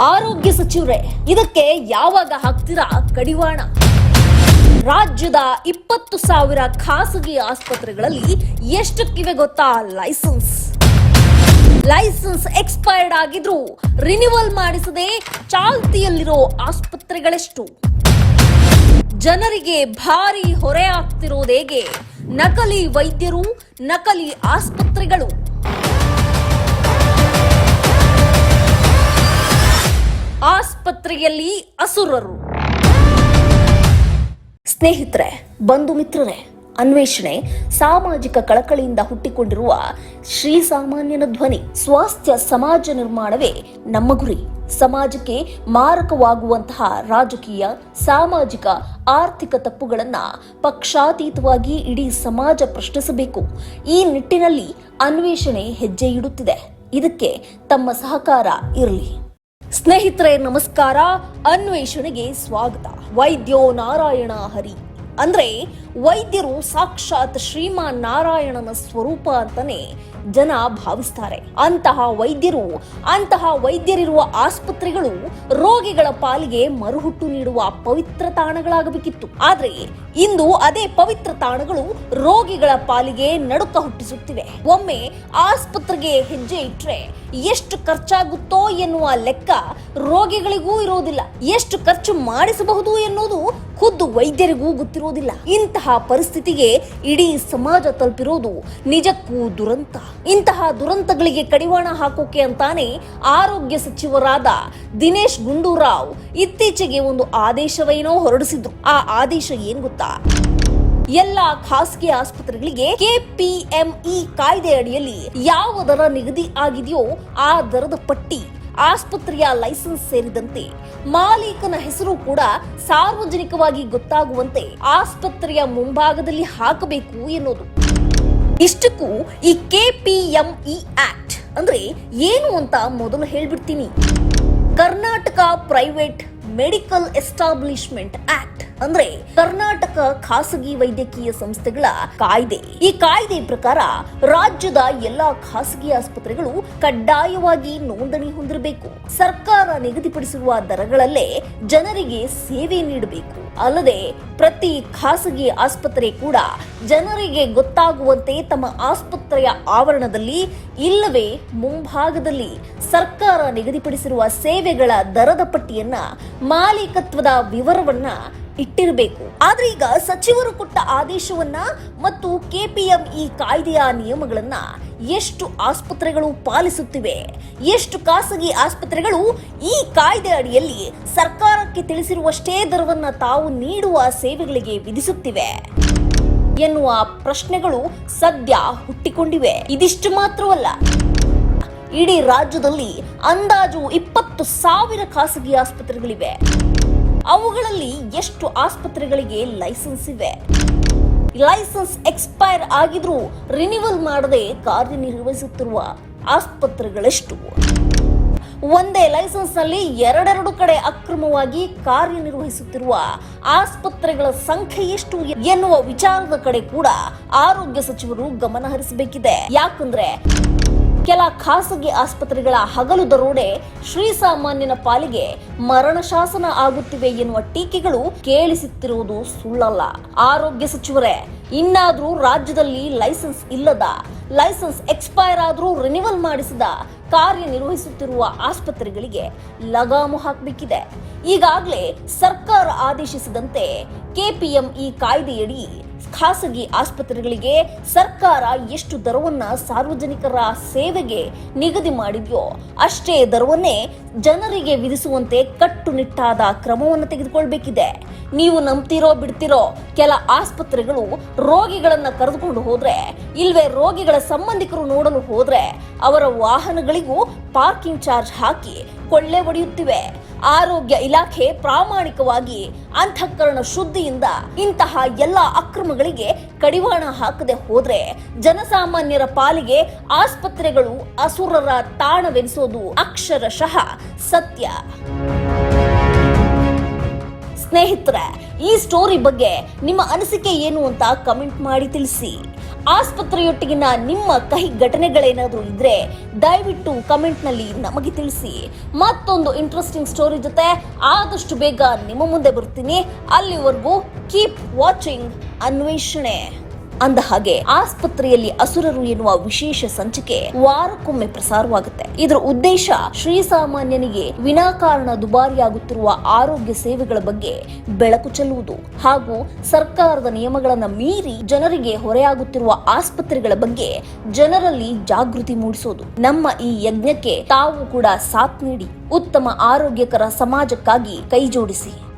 ಆರೋಗ್ಯ ಸಚಿವರೇ, ಇದಕ್ಕೆ ಯಾವಾಗ ಹಾಕ್ತೀರಾ ಕಡಿವಾಣ? ರಾಜ್ಯದ ಇಪ್ಪತ್ತು ಸಾವಿರ ಖಾಸಗಿ ಆಸ್ಪತ್ರೆಗಳಲ್ಲಿ ಎಷ್ಟಕ್ಕಿವೆ ಗೊತ್ತಾ? ಲೈಸೆನ್ಸ್. ಲೈಸೆನ್ಸ್ ಎಕ್ಸ್ಪೈರ್ಡ್ ಆಗಿದ್ರು ರಿನಿವಲ್ ಮಾಡಿಸದೆ ಚಾಲ್ತಿಯಲ್ಲಿರೋ ಆಸ್ಪತ್ರೆಗಳೆಷ್ಟು? ಜನರಿಗೆ ಭಾರಿ ಹೊರೆ ಆಗ್ತಿರೋದೇಗೆ ನಕಲಿ ವೈದ್ಯರು, ನಕಲಿ ಆಸ್ಪತ್ರೆಗಳು. ಆಸ್ಪತ್ರೆಯಲ್ಲಿ ಅಸುರರು. ಸ್ನೇಹಿತರೆ, ಬಂಧು ಮಿತ್ರರೇ, ಅನ್ವೇಷಣೆ ಸಾಮಾಜಿಕ ಕಳಕಳಿಯಿಂದ ಹುಟ್ಟಿಕೊಂಡಿರುವ ಶ್ರೀ ಸಾಮಾನ್ಯನ ಧ್ವನಿ, ಸ್ವಾಸ್ಥ್ಯ, ಸಮಾಜ ನಿರ್ಮಾಣವೇ ನಮ್ಮ ಗುರಿ. ಸಮಾಜಕ್ಕೆ ಮಾರಕವಾಗುವಂತಹ ರಾಜಕೀಯ, ಸಾಮಾಜಿಕ, ಆರ್ಥಿಕ ತಪ್ಪುಗಳನ್ನ ಪಕ್ಷಾತೀತವಾಗಿ ಇಡೀ ಸಮಾಜ ಪ್ರಶ್ನಿಸಬೇಕು. ಈ ನಿಟ್ಟಿನಲ್ಲಿ ಅನ್ವೇಷಣೆ ಹೆಜ್ಜೆ ಇಡುತ್ತಿದೆ. ಇದಕ್ಕೆ ತಮ್ಮ ಸಹಕಾರ ಇರಲಿ. ಸ್ನೇಹಿತರೆ ನಮಸ್ಕಾರ. ಅನ್ವೇಷಣೆಗೆ ಸ್ವಾಗತ. ವೈದ್ಯೋ ನಾರಾಯಣ ಹರಿ. ಅಂದ್ರೆ ವೈದ್ಯರು ಸಾಕ್ಷಾತ್ ಶ್ರೀಮಾನ್ ನಾರಾಯಣನ ಸ್ವರೂಪ ಅಂತಾನೆ ಜನ ಭಾವಿಸ್ತಾರೆ. ಅಂತಹ ವೈದ್ಯರು, ಅಂತಹ ವೈದ್ಯರಿರುವ ಆಸ್ಪತ್ರೆಗಳು ರೋಗಿಗಳ ಪಾಲಿಗೆ ಮರುಹುಟ್ಟು ನೀಡುವ ಪವಿತ್ರ ತಾಣಗಳಾಗಬೇಕಿತ್ತು. ಆದ್ರೆ ಇಂದು ಅದೇ ಪವಿತ್ರ ತಾಣಗಳು ರೋಗಿಗಳ ಪಾಲಿಗೆ ನಡುಕ ಹುಟ್ಟಿಸುತ್ತಿವೆ. ಒಮ್ಮೆ ಆಸ್ಪತ್ರೆಗೆ ಹೆಜ್ಜೆ ಇಟ್ರೆ ಎಷ್ಟು ಖರ್ಚಾಗುತ್ತೋ ಎನ್ನುವ ಲೆಕ್ಕ ರೋಗಿಗಳಿಗೂ ಇರೋದಿಲ್ಲ. ಎಷ್ಟು ಖರ್ಚು ಮಾಡಿಸಬಹುದು ಎನ್ನುವುದು ಖುದ್ದು ವೈದ್ಯರಿಗೂ ಗೊತ್ತಿರೋದಿಲ್ಲ. ಇಂತಹ ಪರಿಸ್ಥಿತಿಗೆ ಇಡೀ ಸಮಾಜ ತಲುಪಿರೋದು ನಿಜಕ್ಕೂ ದುರಂತ. ಇಂತಹ ದುರಂತಗಳಿಗೆ ಕಡಿವಾಣ ಹಾಕೋಕೆ ಅಂತಾನೆ ಆರೋಗ್ಯ ಸಚಿವರಾದ ದಿನೇಶ್ ಗುಂಡೂರಾವ್ ಇತ್ತೀಚೆಗೆ ಒಂದು ಆದೇಶವೇನೋ ಹೊರಡಿಸಿದ್ರು. ಆ ಆದೇಶ ಏನ್ ಗೊತ್ತಾ? ಎಲ್ಲ ಖಾಸಗಿ ಆಸ್ಪತ್ರೆಗಳಿಗೆ ಕೆಪಿಎಂಇ ಕಾಯ್ದೆ ಅಡಿಯಲ್ಲಿ ಯಾವ ದರ ನಿಗದಿ ಆಗಿದೆಯೋ ಆ ದರದ ಪಟ್ಟಿ ಆಸ್ಪತ್ರೆಯ ಲೈಸೆನ್ಸ್ ಸೇರಿದಂತೆ ಮಾಲೀಕನ ಹೆಸರು ಕೂಡ ಸಾರ್ವಜನಿಕವಾಗಿ ಗೊತ್ತಾಗುವಂತೆ ಆಸ್ಪತ್ರೆಯ ಮುಂಭಾಗದಲ್ಲಿ ಹಾಕಬೇಕು ಎನ್ನುವುದು. ಇಷ್ಟಕ್ಕೂ ಈ ಕೆಪಿಎಂಇ ಆಕ್ಟ್ ಅಂದ್ರೆ ಏನು ಅಂತ ಮೊದಲು ಹೇಳ್ಬಿಡ್ತೀನಿ. Karnataka private medical establishment act. ಅಂದ್ರೆ ಕರ್ನಾಟಕ ಖಾಸಗಿ ವೈದ್ಯಕೀಯ ಸಂಸ್ಥೆಗಳ ಕಾಯ್ದೆ. ಈ ಕಾಯ್ದೆ ಪ್ರಕಾರ ರಾಜ್ಯದ ಎಲ್ಲಾ ಖಾಸಗಿ ಆಸ್ಪತ್ರೆಗಳು ಕಡ್ಡಾಯವಾಗಿ ನೋಂದಣಿ ಹೊಂದಿರಬೇಕು. ಸರ್ಕಾರ ನಿಗದಿಪಡಿಸಿರುವ ದರಗಳಲ್ಲೇ ಜನರಿಗೆ ಸೇವೆ ನೀಡಬೇಕು. ಅಲ್ಲದೆ ಪ್ರತಿ ಖಾಸಗಿ ಆಸ್ಪತ್ರೆ ಕೂಡ ಜನರಿಗೆ ಗೊತ್ತಾಗುವಂತೆ ತಮ್ಮ ಆಸ್ಪತ್ರೆಯ ಆವರಣದಲ್ಲಿ ಇಲ್ಲವೇ ಮುಂಭಾಗದಲ್ಲಿ ಸರ್ಕಾರ ನಿಗದಿಪಡಿಸಿರುವ ಸೇವೆಗಳ ದರದ ಪಟ್ಟಿಯನ್ನ ಮಾಲೀಕತ್ವದ ವಿವರವನ್ನ ಇಟ್ಟಿರಬೇಕು. ಆದ್ರೆ ಈಗ ಸಚಿವರು ಕೊಟ್ಟ ಆದೇಶವನ್ನ ಮತ್ತು ಕೆಪಿಎಂ ಈ ಕಾಯ್ದೆಯ ನಿಯಮಗಳನ್ನ ಎಷ್ಟು ಆಸ್ಪತ್ರೆಗಳು ಪಾಲಿಸುತ್ತಿವೆ, ಎಷ್ಟು ಖಾಸಗಿ ಆಸ್ಪತ್ರೆಗಳು ಈ ಕಾಯ್ದೆ ಅಡಿಯಲ್ಲಿ ಸರ್ಕಾರಕ್ಕೆ ತಿಳಿಸಿರುವಷ್ಟೇ ದರವನ್ನ ತಾವು ನೀಡುವ ಸೇವೆಗಳಿಗೆ ವಿಧಿಸುತ್ತಿವೆ ಎನ್ನುವ ಪ್ರಶ್ನೆಗಳು ಸದ್ಯ ಹುಟ್ಟಿಕೊಂಡಿವೆ. ಇದಿಷ್ಟು ಮಾತ್ರವಲ್ಲ, ಇಡೀ ರಾಜ್ಯದಲ್ಲಿ ಅಂದಾಜು ಇಪ್ಪತ್ತು ಸಾವಿರ ಖಾಸಗಿ ಆಸ್ಪತ್ರೆಗಳಿವೆ. ಅವುಗಳಲ್ಲಿ ಎಷ್ಟು ಆಸ್ಪತ್ರೆಗಳಿಗೆ ಲೈಸೆನ್ಸ್ ಇವೆ? ಲೈಸೆನ್ಸ್ ಎಕ್ಸ್ಪೈರ್ ಆಗಿದ್ರೂ ರಿನಿವಲ್ ಮಾಡದೆ ಕಾರ್ಯನಿರ್ವಹಿಸುತ್ತಿರುವ ಆಸ್ಪತ್ರೆಗಳೆಷ್ಟು? ಒಂದೇ ಲೈಸೆನ್ಸ್ನಲ್ಲಿ ಎರಡೆರಡು ಕಡೆ ಅಕ್ರಮವಾಗಿ ಕಾರ್ಯನಿರ್ವಹಿಸುತ್ತಿರುವ ಆಸ್ಪತ್ರೆಗಳ ಸಂಖ್ಯೆ ಎಷ್ಟು ಎನ್ನುವ ವಿಚಾರದ ಕಡೆ ಕೂಡ ಆರೋಗ್ಯ ಸಚಿವರು ಗಮನ ಹರಿಸಬೇಕಿದೆ ಯಾಕಂದ್ರೆ ಕೆಲ ಖಾಸಗಿ ಆಸ್ಪತ್ರೆಗಳ ಹಗಲು ದರೋಡೆ ಶ್ರೀಸಾಮಾನ್ಯನ ಪಾಲಿಗೆ ಮರಣ ಶಾಸನ ಆಗುತ್ತಿವೆ ಎನ್ನುವ ಟೀಕೆಗಳು ಕೇಳಿಸುತ್ತಿರುವುದು ಸುಳ್ಳಲ್ಲ. ಆರೋಗ್ಯ ಸಚಿವರೇ, ಇನ್ನಾದ್ರೂ ರಾಜ್ಯದಲ್ಲಿ ಲೈಸೆನ್ಸ್ ಇಲ್ಲದ, ಲೈಸೆನ್ಸ್ ಎಕ್ಸ್ಪೈರ್ ಆದರೂ ರಿನಿವಲ್ ಮಾಡಿಸಿದ ಕಾರ್ಯನಿರ್ವಹಿಸುತ್ತಿರುವ ಆಸ್ಪತ್ರೆಗಳಿಗೆ ಲಗಾಮು ಹಾಕಬೇಕಿದೆ. ಈಗಾಗಲೇ ಸರ್ಕಾರ ಆದೇಶಿಸಿದಂತೆ ಕೆಪಿಎಂಇ ಕಾಯ್ದೆಯಡಿ ಖಾಸಗಿ ಆಸ್ಪತ್ರೆಗಳಿಗೆ ಸರ್ಕಾರ ಎಷ್ಟು ದರವನ್ನ ಸಾರ್ವಜನಿಕರ ಸೇವೆಗೆ ನಿಗದಿ ಮಾಡಿದೆಯೋ ಅಷ್ಟೇ ದರವನ್ನೇ ಜನರಿಗೆ ವಿಧಿಸುವಂತೆ ಕಟ್ಟುನಿಟ್ಟಾದ ಕ್ರಮವನ್ನು ತೆಗೆದುಕೊಳ್ಬೇಕಿದೆ. ನೀವು ನಂಬ್ತಿರೋ ಬಿಡ್ತಿರೋ ಕೆಲ ಆಸ್ಪತ್ರೆಗಳು ರೋಗಿಗಳನ್ನ ಕರೆದುಕೊಂಡು ಹೋದ್ರೆ, ಇಲ್ವೇ ರೋಗಿಗಳ ಸಂಬಂಧಿಕರು ನೋಡಲು ಹೋದ್ರೆ ಅವರ ವಾಹನಗಳಿಗೂ ಪಾರ್ಕಿಂಗ್ ಚಾರ್ಜ್ ಹಾಕಿ ಕೊಳ್ಳೆ ಒಡೆಯುತ್ತಿವೆ ಆರೋಗ್ಯ ಇಲಾಖೆ ಪ್ರಾಮಾಣಿಕವಾಗಿ ಅಂತಃಕರಣ ಶುದ್ಧಿಯಿಂದ ಇಂತಹ ಎಲ್ಲ ಅಕ್ರಮಗಳಿಗೆ ಕಡಿವಾಣ ಹಾಕದೆ ಹೋದ್ರೆ ಜನಸಾಮಾನ್ಯರ ಪಾಲಿಗೆ ಆಸ್ಪತ್ರೆಗಳು ಅಸುರರ ತಾಣವೆನಿಸೋದು ಅಕ್ಷರಶಃ ಸತ್ಯ. ಸ್ನೇಹಿತರೆ, ಈ ಸ್ಟೋರಿ ಬಗ್ಗೆ ನಿಮ್ಮ ಅನಿಸಿಕೆ ಏನು ಅಂತ ಕಮೆಂಟ್ ಮಾಡಿ ತಿಳಿಸಿ. ಆಸ್ಪತ್ರೆಯೊಟ್ಟಿಗಿನ ನಿಮ್ಮ ಕಹಿ ಘಟನೆಗಳೇನಾದರೂ ಇದ್ರೆ ದಯವಿಟ್ಟು ಕಮೆಂಟ್ನಲ್ಲಿ ನಮಗೆ ತಿಳಿಸಿ. ಮತ್ತೊಂದು ಇಂಟ್ರೆಸ್ಟಿಂಗ್ ಸ್ಟೋರಿ ಜೊತೆ ಆದಷ್ಟು ಬೇಗ ನಿಮ್ಮ ಮುಂದೆ ಬರ್ತೀನಿ. ಅಲ್ಲಿವರೆಗೂ ಕೀಪ್ ವಾಚಿಂಗ್ ಅನ್ವೇಷಣೆ. ಅಂದ ಹಾಗೆ ಆಸ್ಪತ್ರೆಯಲ್ಲಿ ಅಸುರರು ಎನ್ನುವ ವಿಶೇಷ ಸಂಚಿಕೆ ವಾರಕ್ಕೊಮ್ಮೆ ಪ್ರಸಾರವಾಗುತ್ತೆ. ಇದರ ಉದ್ದೇಶ ಶ್ರೀಸಾಮಾನ್ಯನಿಗೆ ವಿನಾಕಾರಣ ದುಬಾರಿಯಾಗುತ್ತಿರುವ ಆರೋಗ್ಯ ಸೇವೆಗಳ ಬಗ್ಗೆ ಬೆಳಕು ಚೆಲ್ಲುವುದು ಹಾಗೂ ಸರ್ಕಾರದ ನಿಯಮಗಳನ್ನು ಮೀರಿ ಜನರಿಗೆ ಹೊರೆಯಾಗುತ್ತಿರುವ ಆಸ್ಪತ್ರೆಗಳ ಬಗ್ಗೆ ಜನರಲ್ಲಿ ಜಾಗೃತಿ ಮೂಡಿಸೋದು. ನಮ್ಮ ಈ ಯಜ್ಞಕ್ಕೆ ತಾವು ಕೂಡ ಸಾಥ್ ನೀಡಿ, ಉತ್ತಮ ಆರೋಗ್ಯಕರ ಸಮಾಜಕ್ಕಾಗಿ ಕೈಜೋಡಿಸಿ.